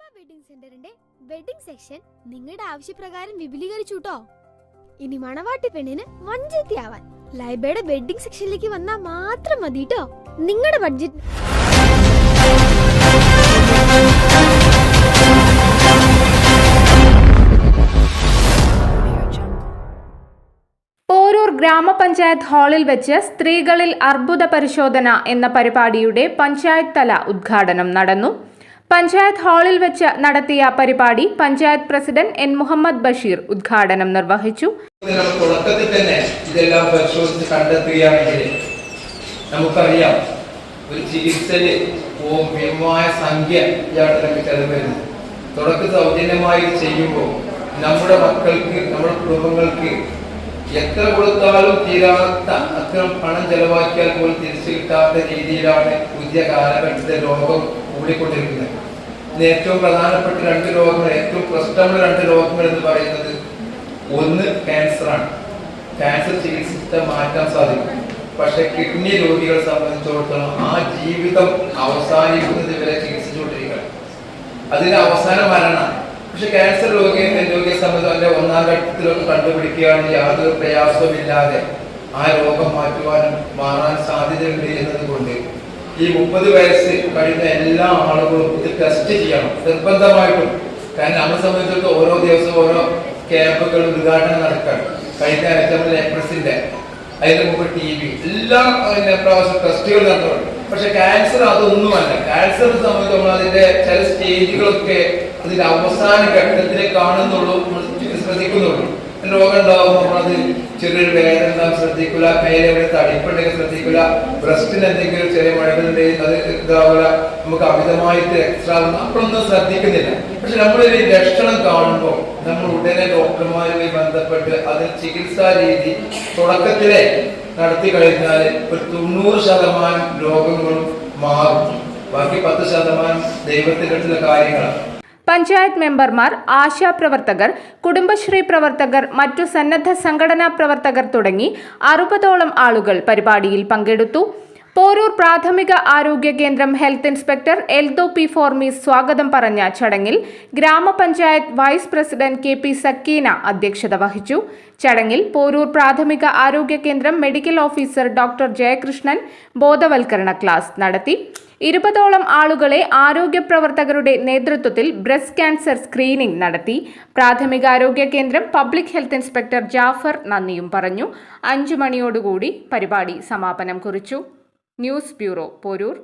Wedding സെന്ററിന്റെ wedding section നിങ്ങളുടെ ആവശ്യപ്രകാരം വിപുലീകരിച്ചു കേട്ടോ ഇനി മണവാട്ടി പെണ്ണിന് വഞ്ചത്തിയാവാൻ ലൈബയുടെ വെഡിങ് സെക്ഷനിലേക്ക് വന്നാൽ മാത്രം മതി കേട്ടോ നിങ്ങളുടെ ബഡ്ജറ്റ് പോരൂർ ഗ്രാമപഞ്ചായത്ത് ഹാളിൽ വെച്ച് സ്ത്രീകളിൽ അർബുദ പരിശോധന എന്ന പരിപാടിയുടെ പഞ്ചായത്ത് തല ഉദ്ഘാടനം നടന്നു. പഞ്ചായത്ത് ഹാളിൽ വെച്ച് നടത്തിയ പരിപാടി പഞ്ചായത്ത് പ്രസിഡന്റ് എൻ മുഹമ്മദ് ബഷീർ ഉദ്ഘാടനം നിർവഹിച്ചു. തുടക്കത്തിൽ തന്നെ ഇതെല്ലാം പരിശോധിച്ച് കണ്ടെത്തുകയാണെങ്കിൽ നമുക്കറിയാം ഒരു ചികിത്സയിൽ ഭീമമായ സംഖ്യ ഇയാളുടെ ചെലവ് വരുന്നത് തുടക്ക സൗജന്യമായി ചെയ്യുമ്പോൾ നമ്മുടെ മക്കൾക്ക് നമ്മുടെ കുടുംബങ്ങൾക്ക് എത്ര കൊടുത്താലും തീരാത്ത അത്ര പണം ചെലവാക്കിയാൽ പോലും തിരിച്ചു കിട്ടാത്ത രീതിയിലാണ് പുതിയ കാലഘട്ടത്തെ രോഗം കൂടിക്കൊണ്ടിരിക്കുന്നത് ഇന്ന് ഏറ്റവും പ്രധാനപ്പെട്ട രണ്ട് രോഗങ്ങൾ ഏറ്റവും പ്രശ്നമുള്ള രണ്ട് രോഗങ്ങൾ എന്ന് പറയുന്നത് ഒന്ന് ക്യാൻസറാണ് ക്യാൻസർ ചികിത്സിച്ച് മാറ്റാൻ സാധിക്കും. പക്ഷെ കിഡ്നി രോഗികളെ സംബന്ധിച്ചിടത്തോളം ആ ജീവിതം അവസാനിക്കുന്നത് വരെ ചികിത്സിച്ചുകൊണ്ടിരിക്കുകയാണ്. അതിന്റെ അവസാന മരണം പക്ഷെ ക്യാൻസർ രോഗി രോഗിയെ സംബന്ധിച്ച് അതിന്റെ ഒന്നാം ഘട്ടത്തിലൊന്ന് കണ്ടുപിടിക്കുകയാണെങ്കിൽ യാതൊരു പ്രയാസവുമില്ലാതെ ആ രോഗം മാറ്റുവാനും മാറാൻ സാധ്യതയുണ്ട് എന്നതുകൊണ്ട് ഈ മുപ്പത് വയസ്സ് കഴിഞ്ഞ എല്ലാ ആളുകളും ഇത് ടെസ്റ്റ് ചെയ്യണം. നിർബന്ധമായിട്ടും. കാരണം നമ്മളെ സംബന്ധിച്ചിടത്തോളം ഓരോ ദിവസവും ഓരോ ക്യാമ്പുകൾ ഉദ്ഘാടനം നടക്കണം. കഴിഞ്ഞ ആഴ്ച നമ്മൾ എപ്രസിന്റെ അതിന് മുമ്പ് ടി വി എല്ലാ പ്രാവശ്യം ടെസ്റ്റുകൾ നടത്തുന്നുണ്ട്. പക്ഷെ ക്യാൻസർ അതൊന്നുമല്ല. ക്യാൻസർ സംബന്ധിച്ച് നമ്മൾ അതിന്റെ ചില സ്റ്റേജുകളൊക്കെ അതിന്റെ അവസാന ഘട്ടത്തിലെ കാണുന്നുള്ളൂ. ശ്രദ്ധിക്കുന്നുള്ളൂ. രോഗം ഉണ്ടാവും നമ്മളത് ചെറിയൊരു വേദന ഉണ്ടാകും ശ്രദ്ധിക്കില്ല കയ്യിലെവിടെ തടിപ്പുണ്ടെങ്കിൽ ശ്രദ്ധിക്കില്ല ബ്രസ്റ്റിന് എന്തെങ്കിലും ചെറിയ മഴകളുണ്ടെങ്കിൽ അത് ഇതാവില്ല നമുക്ക് അമിതമായിട്ട് എക്സ്ട്രാ നമ്മളൊന്നും ശ്രദ്ധിക്കുന്നില്ല. പക്ഷെ നമ്മളൊരു ലക്ഷണം കാണുമ്പോൾ നമ്മൾ ഉടനെ ഡോക്ടർമാരുമായി ബന്ധപ്പെട്ട് അതിന് ചികിത്സാ രീതി തുടക്കത്തിലെ നടത്തി കഴിഞ്ഞാൽ ഒരു തൊണ്ണൂറ് ശതമാനം രോഗങ്ങളും മാറും. ബാക്കി പത്ത് ശതമാനം ദൈവത്തിന്റെ കാര്യങ്ങളാണ്. പഞ്ചായത്ത് മെമ്പർമാർ ആശാപ്രവർത്തകർ കുടുംബശ്രീ പ്രവർത്തകർ മറ്റു സന്നദ്ധ സംഘടനാ പ്രവർത്തകർ തുടങ്ങി അറുപതോളം ആളുകൾ പരിപാടിയിൽ പങ്കെടുത്തു. പോരൂർ പ്രാഥമിക ആരോഗ്യ കേന്ദ്രം ഹെൽത്ത് ഇൻസ്പെക്ടർ എൽദോ പി ഫോർമീസ് സ്വാഗതം പറഞ്ഞ ചടങ്ങിൽ ഗ്രാമപഞ്ചായത്ത് vice president K P Sakeena അധ്യക്ഷത വഹിച്ചു. ചടങ്ങിൽ പോരൂർ പ്രാഥമിക ആരോഗ്യ കേന്ദ്രം മെഡിക്കൽ ഓഫീസർ ഡോക്ടർ ജയകൃഷ്ണൻ ബോധവൽക്കരണ ക്ലാസ് നടത്തി. ഇരുപതോളം ആളുകളെ ആരോഗ്യ പ്രവർത്തകരുടെ നേതൃത്വത്തിൽ ബ്രസ്റ്റ് ക്യാൻസർ സ്ക്രീനിംഗ് നടത്തി. പ്രാഥമികാരോഗ്യ കേന്ദ്രം പബ്ലിക് ഹെൽത്ത് ഇൻസ്പെക്ടർ ജാഫർ നന്ദിയും പറഞ്ഞു. അഞ്ചു മണിയോടുകൂടി പരിപാടി സമാപനം കുറിച്ചു. News bureau Poroor.